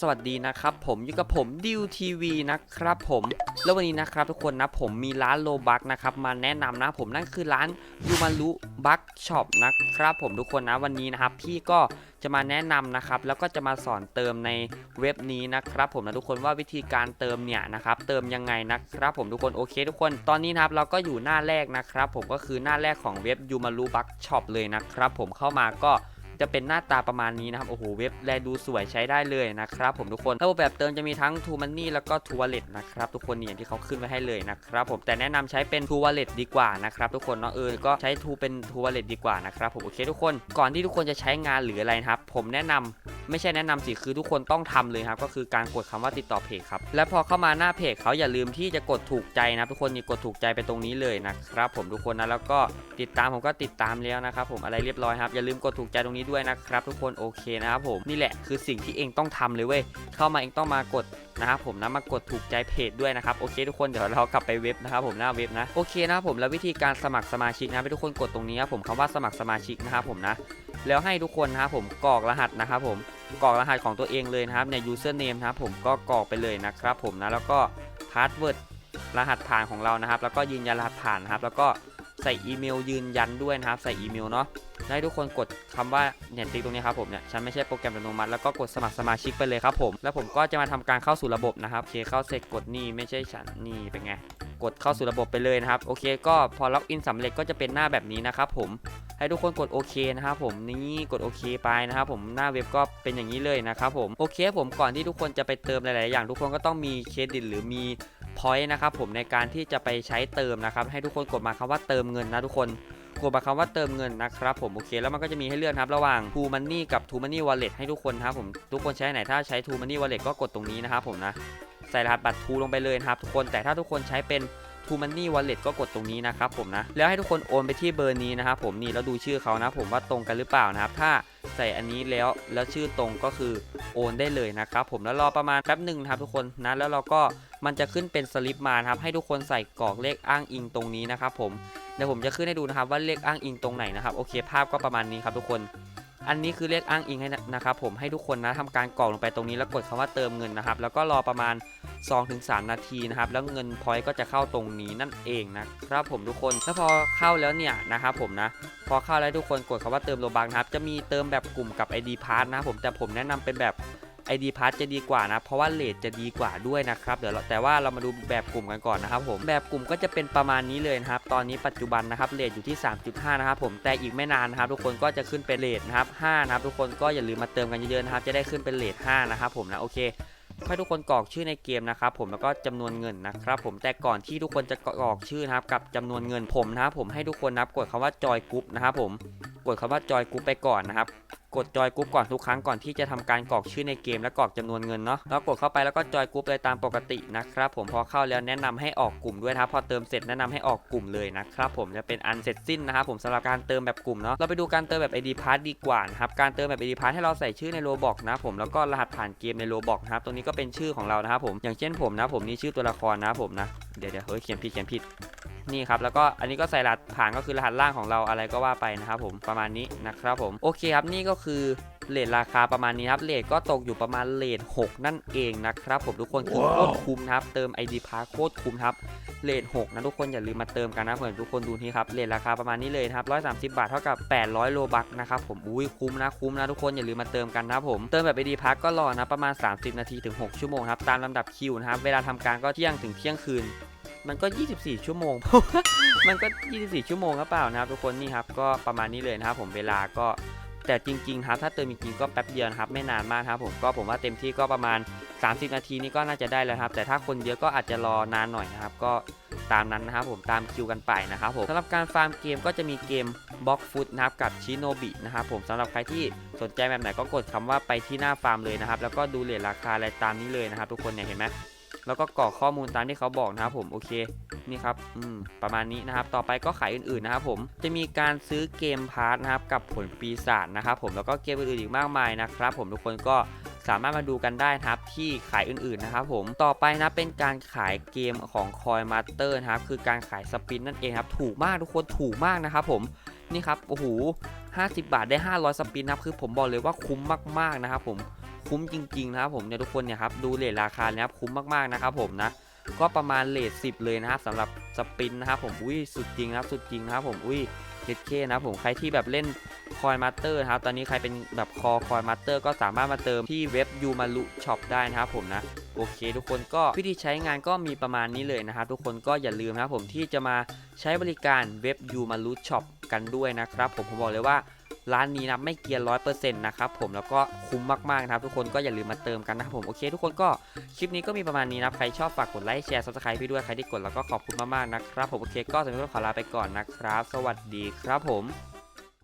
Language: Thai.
สวัสดีนะครับผมอยู่กับผมดิวทีวีนะครับผมแล้ววันนี้นะครับทุกคนนะผมมีร้านโลบักนะครับมาแนะนำนะผมนั่นคือร้านยูมารุบักช็อปนะครับผมทุกคนนะวันนี้นะครับพี่ก็จะมาแนะนำนะครับแล้วก็จะมาสอนเติมในเว็บนี้นะครับผมนะทุกคนว่าวิธีการเติมเนี่ยนะครับเติมยังไงนะครับผมทุกคนโอเค ทุกคนตอนนี้นะครับเราก็อยู่หน้าแรกนะครับผมก็คือหน้าแรกของเว็บยูมารุบักช็อปเลยนะครับผมเข้ามาก็ จะเป็นหน้าตาประมาณนี้นะครับโอ้โหเว็บแลดูสวยใช้ได้เลยนะครับผมทุกคนระบบแบบเติมจะมีทั้ง t ูมันนี่แล้วก็ t ูว a เล็ตนะครับทุกคนนี่อย่างที่เขาขึ้นไว้ให้เลยนะครับผมแต่แนะนำใช้เป็น t ูว a เล็ตดีกว่านะครับทุกคนเนาะเออก็ใช้ t ูเป็น t ูว a เล็ตดีกว่านะครับผมโอเคทุกคนก่อนที่ทุกคนจะใช้งานหรืออะไรนะครับผมแนะนำไม่ใช่แนะนำสิคือทุกคนต้องทำเลยครับก็คือการกดคำว่าติดต่อเพจครับและพอเข้ามาหน้าเพจเขาอย่าลืมที่จะกดถูกใจนะทุกคนนี่กดถูกใจไปตรงนี้เลยนะครับผมทุกคนนะแล้วก็ติดตามผมก็ติดตามแล้วนะครับผมอะไรเรียบร้อยครับอย่าลืมกดถูกใจตรงนี้ด้วยนะครับทุกคนโอเคนะครับผมนี่แหละคือสิ่งที่เองต้องทำเลยเว้ยเข้ามาเองต้องมากดนะครับผมนะมากดถูกใจเพจด้วยนะครับโอเคทุกคนเดี๋ยวเรากลับไปเว็บนะครับผมหน้าเว็บนะโอเคนะครับผมแล้ววิธีการสมัครสมาชิกนะให้ทุกคนกดตรงนี้ครับผมคำว่าสมัครสมาชิกนะครับผมนะ แล้วให้ทุกคนนะครับผมกรอกรหัสนะครับผมกรอกรหัสของตัวเองเลยนะครับใน username นะครับผมก็กรอกไปเลยนะครับผมนะแล้วก็ password รหัสผ่านของเรานะครับ แล้วก็ยืนยันรหัสผ่านนะครับ แล้วก็ใส่อีเมลยืนยันด้วยนะครับ ใส่อีเมลเนาะ แล้วให้ทุกคนกดคำว่าเนี่ยติ๊กตรงนี้ครับผมเนี่ยฉันไม่ใช่โปรแกรมอัตโนมัติแล้วก็กดสมัครสมาชิกไปเลยครับผมแล้วผมก็จะมาทำการเข้าสู่ระบบนะครับโอเคเข้าเสร็จกดนี่ไม่ใช่ฉันนี่เป็นไงกดเข้าสู่ระบบไปเลยนะครับโอเค ก็พอล็อกอินสำเร็จก็จะเป็นหน้าแบบนี้นะครับผมให้ทุกคนกดโอเคนะครับผมนี่กดโอเคไปนะครับผมหน้าเว็บก็เป็นอย่างนี้เลยนะครับผมโอเคผมก่อนที่ทุกคนจะไปเติมหลาย ๆ อย่าง ทุกคนก็ต้องมีเครดิตหรือมีพอยต์นะครับผมในการที่จะไปใช้เติมนะครับให้ทุกคนกดมาคำว่าเติมเงินนะทุกคน กดมาคำว่าเติมเงินนะครับผมโอเคแล้วมันก็จะมีให้เลือกนครับระหว่าง True Money กับ True Money Wallet ให้ทุกคนนะครับผมทุกคนใช้ไหนถ้าใช้ True Money Wallet ก็กดตรงนี้นะครับผมนะใส่รหัสบัตร True ลงไปเลยนะครับทุกคนแต่ถ้าทุกคนใช้เป็น t ูมันนี่วอลเล็ตก็กดตรงนี้นะครับผมนะแล้วให้ทุกคนโอนไปที่เบอร์นี้นะครับผมนี่แล้วดูชื่อเขานะผมว่าตรงกันหรือเปล่านะครับถ้าใส่อันนี้แล้วแล้วชื่อตรงก็คือโอนได้เลยนะครับผมแล้วรอประมาณแป๊บหนึ่งนะครับทุกคนนะแล้วเราก็มันจะขึ้นเป็นสลิปมาครับให้ทุกคนใส่กรอกเลขอ้างอิงตรงนี้นะครับผม เดี๋ยวผมจะขึ้นให้ดูนะครับว่าเลขอ้างอิงตรงไหนนะครับโอเค ภาพก็ประมาณนี้ครับทุกคน อันนี้คือเลขอ้างอิงให้นะครับผมให้ทุกคนนะทำการกรอกลงไปตรงนี้แล้วกดคำว่าเติมเงินนะครับ แล้วก็รอประมาณ 2-3 นาทีนะครับแล้วเงินพอยต์ก็จะเข้าตรงนี้นั่นเองนะครับผมทุกคนแล้วพอเข้าแล้วเนี่ยนะครับผมนะพอเข้าแล้วทุกคนกดคำว่าเติมโลบังนะครับจะมีเติมแบบกลุ่มกับ ID p a s s นะครับผมแต่ผมแนะนำเป็นแบบ ID p a s s จะดีกว่านะ เพราะว่าเลทจะดีกว่าด้วยนะครับเดี๋ยวแต่ว่าเรามาดูแบบกลุ่มกันก่อนนะครับผมแบบกลุ่มก็จะเป็นประมาณนี้เลยนะครับ ตอนนี้ปัจจุบันนะครับเลทอยู่ที่ 3.5 นะครับผมแต่อีกไม่นานนะครับทุกคนก็จะขึ้นเป็นเลทนะครับ5นะครับทุกคนก็อย่าลืมมาเติมกันเยอะๆนะครับจะได้ขึ้นเป็นเลท5นะครับผมนะโอเคให้ทุกคนกรอกชื่อในเกมนะครับผมแล้วก็จำนวนเงินนะครับผมแต่ก่อนที่ทุกคนจะกรอกชื่อนะครับกับจำนวนเงินผมนะครับผมให้ทุกคนนับกดคำว่าจอยกรุ๊ปนะครับผม กดคำว่าจอยกรุ๊ปไปก่อนนะครับกดจอยกรุ๊ปก่อนทุกครั้งก่อนที่จะทำการกรอกชื่อในเกมและกรอกจำนวนเงินเนาะแล้วกดเข้าไปแล้วก็จอยกรุ๊ปเลยตามปกตินะครับผมพอเข้าแล้วแนะนำให้ออกกลุ่มด้วยนะครับพอเติมเสร็จแนะนำให้ออกกลุ่มเลยนะครับผมจะเป็นอันเสร็จสิ้นนะครับผมสำหรับการเติมแบบกลุ่มเนาะเราไปดูการเติมแบบ ID Pass ดีกว่านะครับการเติมแบบ ID Pass ให้เราใส่ชื่อในโลบอกนะผมแล้วก็รหัสผ่านเกมในโลบอกนะครับตรงนี้ก็เป็นชื่อของเรานะครับผมอย่างเช่นผมนะผมนี่ชื่อตัวละครนะผมนะเดี๋ยวเดี๋ยวเฮ้ยเขียนผิดเขียนผิด นี่ครับแล้วก็อันนี้ก็ใส่รหัสผ่านก็คือรหัสล่างของเราอะไรก็ว่าไปนะครับผมประมาณนี้นะครับผมโอเคครับนี่ก็คือเลทราคาประมาณนี้ครับเลทก็ตกอยู่ประมาณเลท6นั่นเองนะครับผมทุกคนคือโคตรคุ้มครับเติม ID พาโคตรคุ้มครับเลท6นะทุกคนอย่าลืมมาเติมกันนะเพื่อนทุกคนดูนี่ครับเลทราคาประมาณนี้เลยครับ130 บาทเท่ากับ 800 โลบักนะครับผมอุ้ยคุ้มนะคุ้มนะทุกคนอย่าลืมมาเติมกันนะผมเติมแบบ ID พักก็รอนะประมาณ 30 นาทีถึง 6 ชั่วโมงครับตามลำดับคิวนะครับเวลาทำการก็เที่ยงถึงเที่ยงคืน มันก็ 24 ชั่วโมง มันก็ 24 ชั่วโมงหรือเปล่านะครับทุกคนนี่ครับก็ประมาณนี้เลยนะครับผมเวลาก็แต่จริงๆครับถ้าเติมจริงๆก็แป๊บเดียวครับไม่นานมากครับผมก็ผมว่าเต็มที่ก็ประมาณ 30 นาทีนี่ก็น่าจะได้แล้วครับ แต่ถ้าคนเยอะก็อาจจะรอนานหน่อยนะครับ ก็ตามนั้นนะครับผมตามคิวกันไปนะครับผมสำหรับการฟาร์มเกมก็จะมีเกมบล็อกฟุตนะครับกับชิโนบินะครับผมสำหรับใครที่สนใจแบบไหนก็กดคำว่าไปที่หน้าฟาร์มเลยนะครับแล้วก็ดูเรทราคาอะไรตามนี้เลยนะครับทุกคนเนี่ยเห็นไหม แล้วก็กรอกข้อมูลตามที่เขาบอกนะครับผมโอเคนี่ครับอืมประมาณนี้นะครับ ต่อไปก็ขายอื่นๆนะครับผมจะมีการซื้อเกมพาร์ทนะครับกับผลปีศาจนะครับผมแล้วก็เกมอื่นๆอีกมากมายนะครับ ผมทุกคนก็สามารถมาดูกันได้นะครับที่ขายอื่นๆนะครับผมต่อไปนะเป็นการขายเกมของคอยมาสเตอร์นะครับคือการขายสปินนั่นเองครับถูกมากทุกคนถูกมากนะครับผมนี่ครับโอ้โห50 บาทได้ 500 สปินนะครับคือผมบอกเลยว่าคุ้มมากๆนะครับผม คุ้มจริงๆนะครับผมเนี่ยทุกคนเนี่ยครับดูเลทราคาเนี่ยครับคุ้มมากๆนะครับผมนะก็ประมาณเลท10 เลยนะครับสำหรับสปินนะครับผมอุ้ยสุดจริงนะครับสุดจริงนะครับผมอุ้ยเคเคนะครับผมใครที่แบบเล่นคอยมาสเตอร์นะครับตอนนี้ใครเป็นแบบคอคอยมาสเตอร์ก็สามารถมาเติมที่เว็บยูมารุช็อปได้นะครับผมนะโอเค ทุกคนก็วิธีใช้งานก็มีประมาณนี้เลยนะครับทุกคนก็อย่าลืมนะครับผมที่จะมาใช้บริการเว็บยูมารุช็อปกันด้วยนะครับผมผมบอกเลยว่า ร้านนี้นะไม่เกียร์ร้อยเปอร์เซ็นต์นะครับผมแล้วก็คุ้มมากๆนะครับทุกคนก็อย่าลืมมาเติมกันนะครับผมโอเค ทุกคนก็คลิปนี้ก็มีประมาณนี้นะใครชอบฝากกดไลค์แชร์ซับสไครต์พี่ด้วยใครที่กดแล้วก็ขอบคุณมากๆนะครับผมโอเคก็สำหรับขอลาไปก่อนนะครับ สวัสดีครับผม